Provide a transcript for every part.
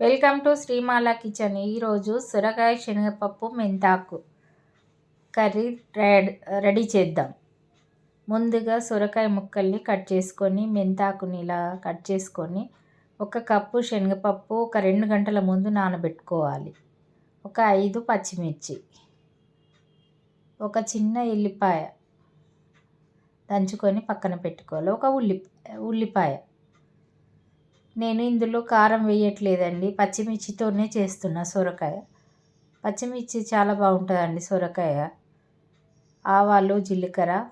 Welcome to శ్రీమాల kitchen. ఈరోజు సొరకాయ శనగపప్పు మెంతాకు కర్రీ రెడీ చేద్దాం. ముందుగా సొరకాయ ముక్కల్ని కట్ చేసుకొని మెంతాకుని ఇలా కట్ చేసుకొని ఒక కప్పు శనగపప్పు ఒక రెండు గంటల ముందు నానబెట్టుకోవాలి. ఒక ఐదు పచ్చిమిర్చి ఒక చిన్న ఎల్లిపాయ దంచుకొని పక్కన పెట్టుకోవాలి. ఒక ఉల్లి ఉల్లిపాయ. నేను ఇందులో కారం వేయట్లేదండి. పచ్చిమిర్చితోనే చేస్తున్నా సొరకాయ. పచ్చిమిర్చి చాలా బాగుంటుందండి సొరకాయ. ఆవాలు జీలకర్ర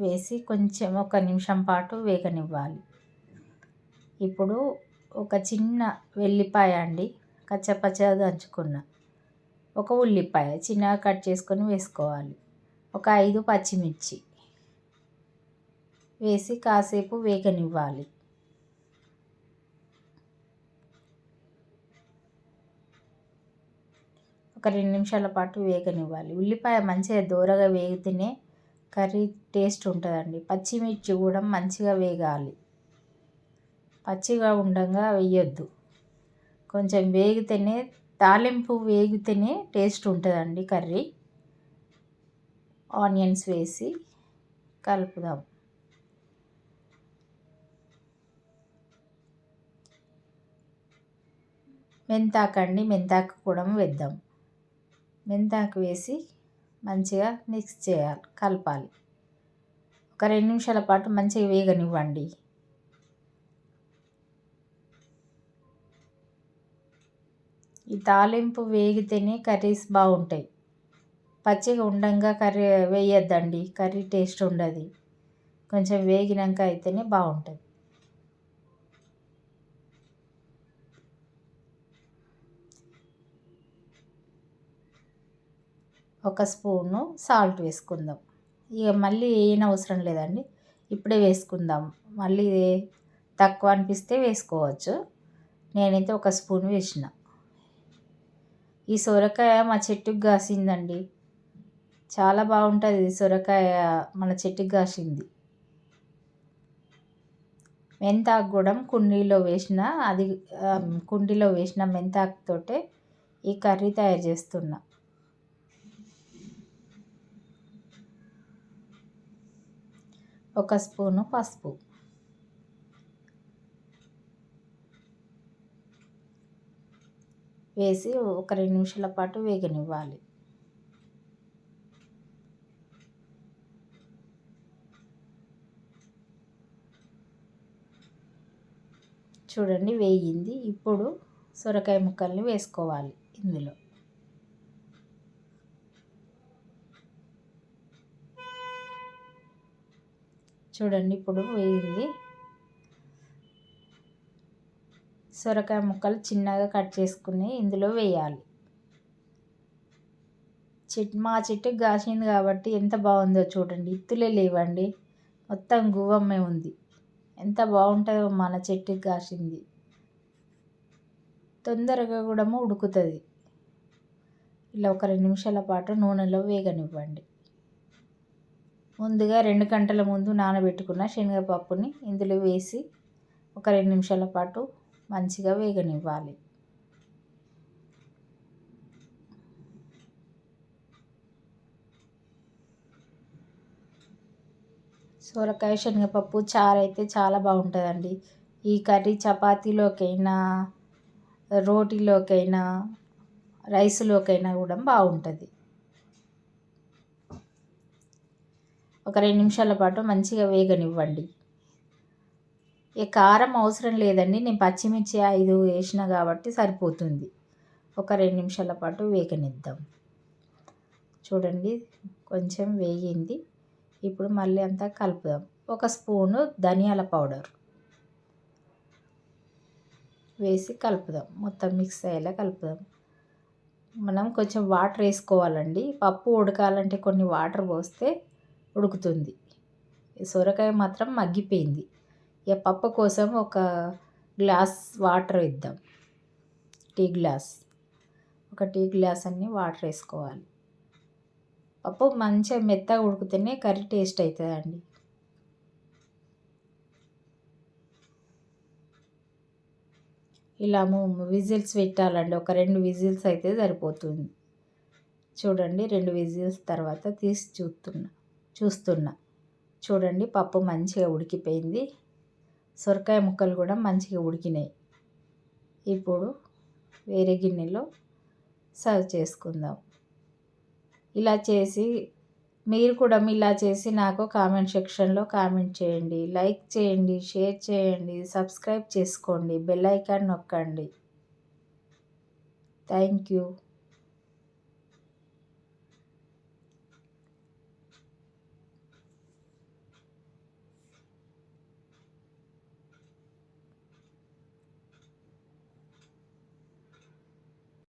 వేసి కొంచెం ఒక నిమిషం పాటు వేగనివ్వాలి. ఇప్పుడు ఒక చిన్న వెల్లిపాయ అండి. కచ్చపచ్చ దంచుకున్న. ఒక ఉల్లిపాయ చిన్నగా కట్ చేసుకొని వేసుకోవాలి. ఒక ఐదు పచ్చిమిర్చి. వేసి కాసేపు వేగనివ్వాలి. ఒక రెండు నిమిషాల పాటు వేగనివ్వాలి. ఉల్లిపాయ మంచిగా దూరగా వేగితేనే కర్రీ టేస్ట్ ఉంటుందండి. పచ్చిమిర్చి కూడా మంచిగా వేగాలి. పచ్చిగా ఉండగా వేయొద్దు. కొంచెం వేగితేనే తాలింపు వేగితేనే టేస్ట్ ఉంటుందండి కర్రీ. ఆనియన్స్ వేసి కలుపుదాం. మెంతాకు అండి మెంతాకు కూడా వేద్దాం. మెంతాకు వేసి మంచిగా మిక్స్ చేయాలి కలపాలి. ఒక రెండు నిమిషాల పాటు మంచిగా వేగనివ్వండి. ఈ తాలింపు వేగితేనే కర్రీస్ బాగుంటాయి. పచ్చిగా ఉండంగా కర్రీ వేయద్దండి కర్రీ టేస్ట్ ఉండదు. కొంచెం వేగినాక అయితేనే బాగుంటుంది. ఒక స్పూను సాల్ట్ వేసుకుందాం. ఇక మళ్ళీ ఏం అవసరం లేదండి. ఇప్పుడే వేసుకుందాం. మళ్ళీ తక్కువ అనిపిస్తే వేసుకోవచ్చు. నేనైతే ఒక స్పూన్ వేసిన. ఈ సొరకాయ మా చెట్టుకు కాసిందండి. చాలా బాగుంటుంది సొరకాయ మన చెట్టుకు కాసింది. మెంతాకు కూడా కుండీలో వేసిన అది కుండీలో వేసిన మెంతాకుతోటే ఈ కర్రీ తయారు చేస్తున్నా. ఒక స్పూను పసుపు. వేసి ఒక రెండు నిమిషాల పాటు వేగనివ్వాలి. చూడండి వేగింది ఇప్పుడు సొరకాయ ముక్కల్ని వేసుకోవాలి ఇందులో. చూడండి ఇప్పుడు వేయింది. సొరకాయ ముక్కలు చిన్నగా కట్ చేసుకుని ఇందులో వేయాలి. చెట్ మా చెట్టుకి కాసింది కాబట్టి ఎంత బాగుందో చూడండి. ఇత్తులే లేవండి. మొత్తం గువ్వమ్మే ఉంది. ఎంత బాగుంటుందో మన చెట్టుకి కాసింది. తొందరగా కూడా ఉడుకుతుంది. ఇలా ఒక రెండు నిమిషాల పాటు నూనెలో వేగనివ్వండి. ముందుగా రెండు గంటల ముందు నానబెట్టుకున్న శనగపప్పుని ఇందులో వేసి ఒక రెండు నిమిషాల పాటు మంచిగా వేగనివ్వాలి. సొరకాయ శనగపప్పు చారు అయితే చాలా బాగుంటుందండి. ఈ కర్రీ చపాతీలోకైనా రోటీలోకైనా రైస్లోకైనా కూడా బాగుంటుంది. ఒక రెండు నిమిషాల పాటు మంచిగా వేగనివ్వండి. ఈ కారం అవసరం లేదండి. నేను పచ్చిమిర్చి ఐదు వేసిన కాబట్టి సరిపోతుంది. ఒక రెండు నిమిషాల పాటు వేగనిద్దాం. చూడండి కొంచెం వేగింది. ఇప్పుడు మళ్ళీ అంతా కలుపుదాం. ఒక స్పూను ధనియాల పౌడర్ వేసి కలుపుదాం. మొత్తం మిక్స్ అయ్యేలా కలుపుదాం. మనం కొంచెం వాటర్ వేసుకోవాలండి. పప్పు ఉడకాలంటే కొన్ని వాటర్ పోస్తే ఉడుకుతుంది. సొరకాయ మాత్రం మగ్గిపోయింది. ఇక పప్పు కోసం ఒక గ్లాస్ వాటర్ ఇద్దాం టీ గ్లాస్. ఒక టీ గ్లాస్ అన్ని వాటర్ వేసుకోవాలి. పప్పు మంచిగా మెత్తగా ఉడికితేనే కర్రీ టేస్ట్ అవుతుందండి. ఇలా విజిల్స్ పెట్టాలండి. ఒక రెండు విజిల్స్ అయితే సరిపోతుంది. చూడండి రెండు విజిల్స్ తర్వాత తీసి చూస్తున్నా. చూస్తున్నా. చూడండి పప్పు మంచిగా ఉడికిపోయింది. సొరకాయ ముక్కలు కూడా మంచిగా ఉడికినాయి. ఇప్పుడు వేరే గిన్నెలో సర్వ్ చేసుకుందాం. ఇలా చేసి మీరు కూడా ఇలా చేసి నాకు కామెంట్ సెక్షన్లో కామెంట్ చేయండి. లైక్ చేయండి షేర్ చేయండి సబ్స్క్రైబ్ చేసుకోండి బెల్ ఐకాన్ నొక్కండి. Thank you.